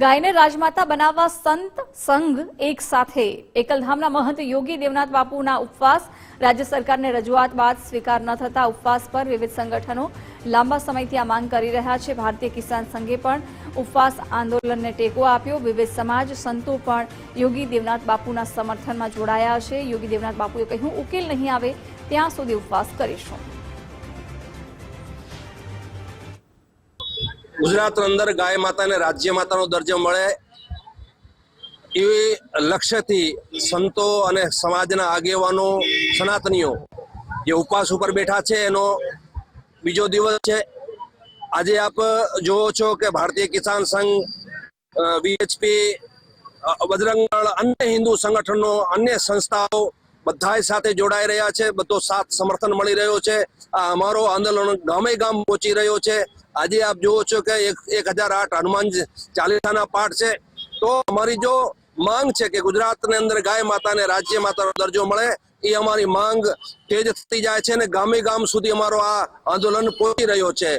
ગાયને રાજમાતા બનાવવા સંત સંઘ એક સાથે. એકલધામના મહંત યોગી દેવનાથ બાપુના ઉપવાસ. રાજ્ય સરકારને રજૂઆત બાદ સ્વીકાર ન થતા ઉપવાસ પર વિવિધ સંગઠનો લાંબા સમયથી આ માંગ કરી રહ્યા છે. ભારતીય કિસાન સંઘે પણ ઉપવાસ આંદોલનને ટેકો આપ્યો. વિવિધ સમાજ સંતો પણ યોગી દેવનાથ બાપુના સમર્થનમાં જોડાયા છે. યોગી દેવનાથ બાપુએ કહ્યું, ઉકેલ નહીં આવે, ત્યાં સુધી ઉપવાસ કરીશું. ગુજરાત અંદર ગાય માતાને રાજ્ય માતાનો દરજ્જો મળે એવી લક્ષ્યથી સંતો અને સમાજના આગેવાનો, સનાતનીઓ જે ઉપવાસ ઉપર બેઠા છે, એનો બીજો દિવસ છે. આજે આપ જુઓ છો કે ભારતીય કિસાન સંઘ વીએચપી બજરંગ અન્ય હિન્દુ સંગઠનો, અન્ય સંસ્થાઓ બધા સાથે જોડાઈ રહ્યા છે. બધો સાથ સમર્થન મળી રહ્યો છે. આ અમારો આંદોલન ગામે ગામ પહોંચી રહ્યો છે. આજે આપ જુઓ છો કે એક એક હજાર આઠ હનુમાન ચાલીસાના પાઠ છે. તો અમારી જો માંગ છે કે ગુજરાતની અંદર ગાય માતાને રાજ્ય માતાનો દરજ્જો મળે, એ અમારી માંગ તેજ થતી જાય છે અને ગામે ગામ સુધી અમારો આ આંદોલન પહોંચી રહ્યો છે.